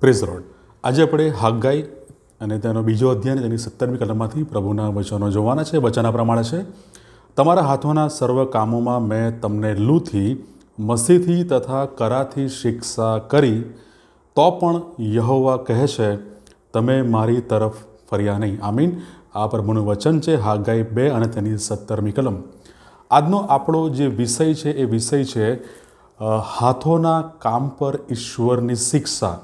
Praise road. આજે આપણે હાગાઈ અને તેનો બીજો અધ્યાય તેની સત્તરમી કલમમાંથી પ્રભુના વચનો જોવાના છે, વચના પ્રમાણે છે. તમારા હાથોના સર્વ કામોમાં મેં તમને લૂથી, મસીથી તથા કરાથી શિક્ષા કરી, તો પણ યહોવા કહે છે તમે મારી તરફ ફર્યા નહીં. આમીન. આ પ્રભુનું વચન છે હાગાઈ બે અને તેની સત્તરમી કલમ. આજનો આપણો જે વિષય છે, એ વિષય છે હાથોના કામ પર ઈશ્વરની શિક્ષા.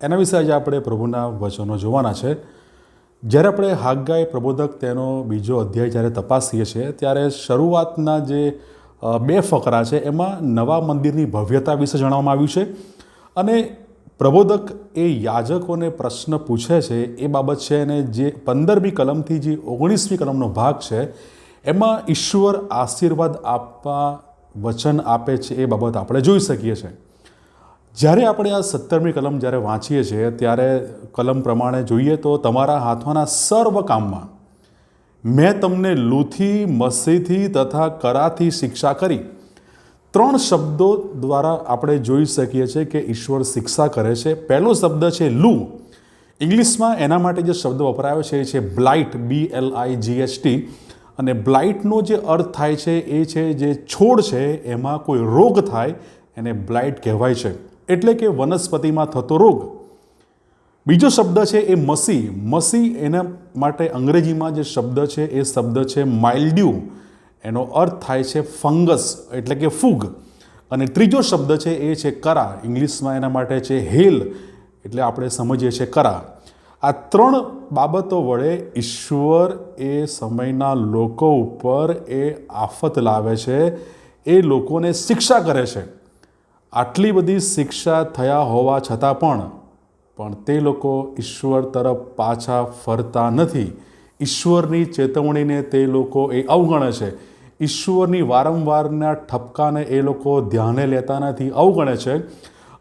એના વિશે આજે આપણે પ્રભુના વચનો જોવાના છે. જ્યારે આપણે હાગાય પ્રબોધક તેનો બીજો અધ્યાય જ્યારે તપાસીએ છીએ, ત્યારે શરૂઆતના જે બે ફકરા છે, એમાં નવા મંદિરની ભવ્યતા વિશે જણાવવામાં આવ્યું છે અને પ્રબોધક એ યાજકોને પ્રશ્ન પૂછે છે, એ બાબત છે અને જે પંદરમી કલમથી જે ઓગણીસમી કલમનો ભાગ છે, એમાં ઈશ્વર આશીર્વાદ આપવા વચન આપે છે એ બાબત આપણે જોઈ શકીએ છીએ. જ્યારે આપણે આ સત્તરમી કલમ જ્યારે વાંચીએ છીએ, ત્યારે કલમ પ્રમાણે જોઈએ તો તમારા હાથોના સર્વ કામમાં મેં તમને લૂથી, મસીથી તથા કરાથી શિક્ષા કરી. ત્રણ શબ્દો દ્વારા આપણે જોઈ શકીએ છીએ કે ઈશ્વર શિક્ષા કરે છે. પહેલો શબ્દ છે લૂ. ઇંગ્લિશમાં એના માટે જે શબ્દ વપરાયો છે એ છે blight B L I G H T અને બ્લાઇટનો જે અર્થ થાય છે એ છે જે છોડ છે, એમાં કોઈ રોગ થાય એને બ્લાઇટ કહેવાય છે. એટલે કે વનસ્પતિમાં થતો રોગ. બીજો શબ્દ છે એ મસી. મસી એના માટે અંગ્રેજીમાં જે શબ્દ છે, એ શબ્દ છે માઇલ્ડ્યુ એનો અર્થ થાય છે ફંગસ, એટલે કે ફૂગ. અને ત્રીજો શબ્દ છે એ છે કરા. ઇંગ્લિશમાં એના માટે છે હેલ, એટલે આપણે સમજીએ છીએ કરા. આ ત્રણ બાબતો વડે ઈશ્વર એ સમયના લોકો ઉપર એ આફત લાવે છે. એ લોકોને શિક્ષા કરે છે. આટલી બધી શિક્ષા થયા હોવા છતાં પણ પણ તે લોકો ઈશ્વર તરફ પાછા ફરતા નથી. ઈશ્વરની ચેતવણીને તે લોકો એ અવગણે છે. ઈશ્વરની વારંવારના ઠપકાને એ લોકો ધ્યાને લેતા નથી, અવગણે છે.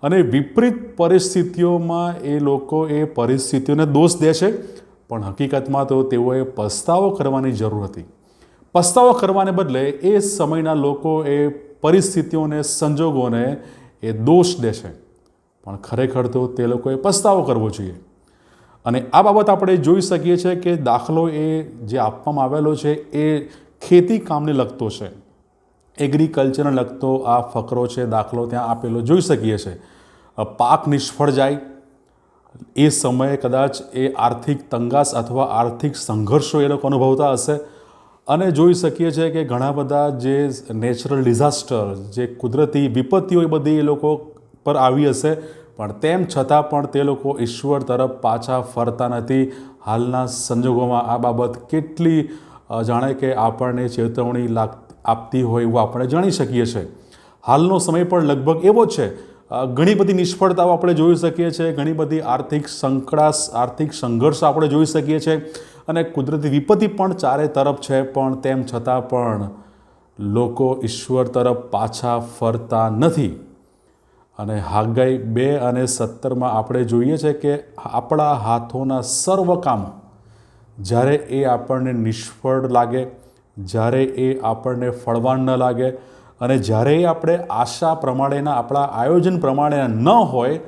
અને વિપરીત પરિસ્થિતિઓમાં એ લોકો એ પરિસ્થિતિઓને દોષ દે છે. પણ હકીકતમાં તો તેઓએ પસ્તાવો કરવાની જરૂર હતી. પસ્તાવો કરવાને બદલે એ સમયના લોકો એ પરિસ્થિતિઓને, સંજોગોને એ દોષ દે છે પણ ખરેખર તો તે લોકોએ પસ્તાવો કરવો જોઈએ. અને આ બાબત આપણે જોઈ શકીએ છીએ કે દાખલો એ જે આપવામાં આવેલો છે એ ખેતી કામને લગતો છે. એગ્રીકલ્ચરને લગતો આ ફકરો છે, દાખલો ત્યાં આપેલો જોઈ શકીએ છીએ પાક નિષ્ફળ જાય. એ સમયે કદાચ એ આર્થિક તંગાસ અથવા આર્થિક સંઘર્ષો એ લોકો અનુભવતા હશે. અને જોઈ શકીએ છીએ કે ઘણા બધા જે નેચરલ ડિઝાસ્ટર, જે કુદરતી વિપત્તિઓ એ બધી એ લોકો પર આવી હશે. પણ તેમ છતાં પણ તે લોકો ઈશ્વર તરફ પાછા ફરતા નથી. હાલના સંજોગોમાં આ બાબત કેટલી જાણે કે આપણને ચેતવણી લાગ, આપતી હોય એવું આપણે જાણી શકીએ છીએ. હાલનો સમય પણ લગભગ એવો છે. ઘણી બધી નિષ્ફળતાઓ આપણે જોઈ શકીએ છીએ, ઘણી બધી આર્થિક સંકળાશ, આર્થિક સંઘર્ષ આપણે જોઈ શકીએ છીએ. અને કુદરતી વિપત્તિ પણ ચારે તરફ છે, પણ તેમ છતાં પણ લોકો ઈશ્વર તરફ પાછા ફરતા નથી. અને હાગાઈ બે અને સત્તરમાં આપણે જોઈએ છે કે આપણા હાથોના સર્વ કામો જ્યારે એ આપણને નિષ્ફળ લાગે, જ્યારે એ આપણને ફળવાન ન લાગે અને જ્યારે એ આપણે આશા પ્રમાણેના, આપણા આયોજન પ્રમાણે ન હોય,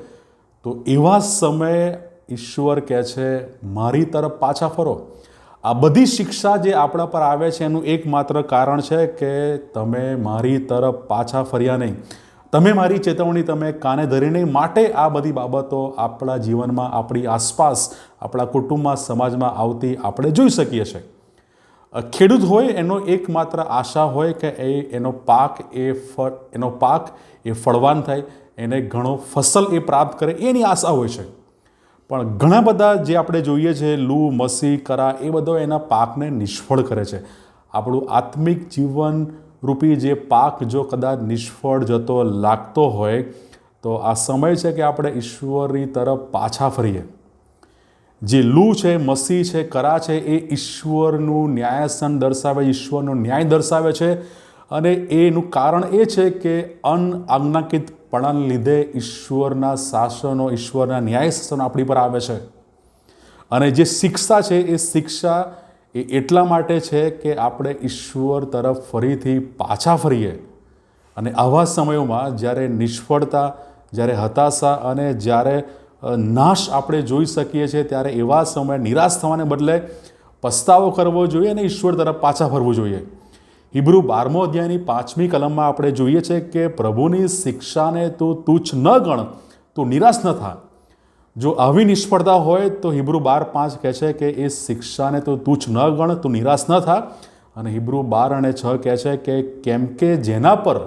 તો એવા સમયે ઈશ્વર કહે છે, મારી તરફ પાછા ફરો. આ બધી શિક્ષા જે આપણા પર આવે છે, એનું એકમાત્ર કારણ છે કે તમે મારી તરફ પાછા ફર્યા નહીં. તમે મારી ચેતવણી તમે કાને ધરી નહીં? માટે આ બધી બાબતો આપણા જીવનમાં, આપણી આસપાસ, આપણા કુટુંબમાં, સમાજમાં આવતી આપણે જોઈ શકીએ છીએ ખેડૂત હોય એનો એકમાત્ર આશા હોય કે એ, એનો પાક એ ફળ, એનો પાક એ ફળવાન થાય, એને ઘણો ફસલ એ પ્રાપ્ત કરે એની આશા હોય છે. પણ ઘણા બધા જે આપણે જોઈએ છે, લૂ, મસી, કરા, એ બધો એના પાકને નિષ્ફળ કરે છે. આપણું આત્મિક જીવન રૂપી જે પાક જો કદાચ નિષ્ફળ જતો લાગતો હોય, તો આ સમય છે કે આપણે ઈશ્વરની તરફ પાછા ફરીએ. જે લૂ છે, મસી છે, કરા છે, એ ઈશ્વરનું ન્યાયસન દર્શાવે, ઈશ્વરનો ન્યાય દર્શાવે છે. અને એનું કારણ એ છે કે અનઆજ્ઞાકિતપણાને લીધે ઈશ્વરના શાસનો, ઈશ્વરના ન્યાય શાસનો આપણી પર આવે છે. અને જે શિક્ષા છે, એ શિક્ષા એ એટલા માટે છે કે આપણે ઈશ્વર તરફ ફરીથી પાછા ફરીએ. અને આવા સમયોમાં જ્યારે નિષ્ફળતા, જ્યારે હતાશા અને જ્યારે નાશ આપણે જોઈ શકીએ છીએ, ત્યારે એવા સમયે નિરાશ થવાને બદલે પસ્તાવો કરવો જોઈએ અને ઈશ્વર તરફ પાછા ફરવું જોઈએ. હિબ્રુ બારમો અધ્યાયની પાંચમી કલમમાં આપણે જોઈએ છે કે પ્રભુની શિક્ષાને તું તુચ્છ ન ગણ, તું નિરાશ ન થા જો આવી નિષ્ફળતા હોય તો હિબ્રુ બાર પાંચ કહે છે કે એ શિક્ષાને તું તુચ્છ ન ગણ, તું નિરાશ ન થા અને હિબ્રુ બાર અને છ કહે છે કે કેમ કે જેના પર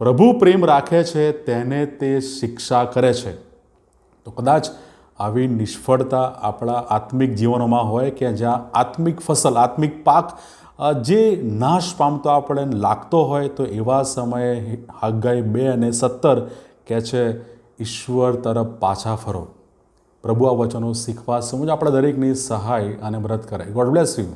પ્રભુ પ્રેમ રાખે છે, તેને તે શિક્ષા કરે છે. તો કદાચ આવી નિષ્ફળતા આપણા આત્મિક જીવનોમાં હોય કે જ્યાં આત્મિક ફસલ, આત્મિક પાક જે નાશ પામતો આપણને લાગતો હોય, તો એવા સમયે હાગાઈ બે અને સત્તર કહે છે, ઈશ્વર તરફ પાછા ફરો. પ્રભુ આ વચનો શીખવા સમજ આપણા દરેકની સહાય અને મદદ કરે. God bless you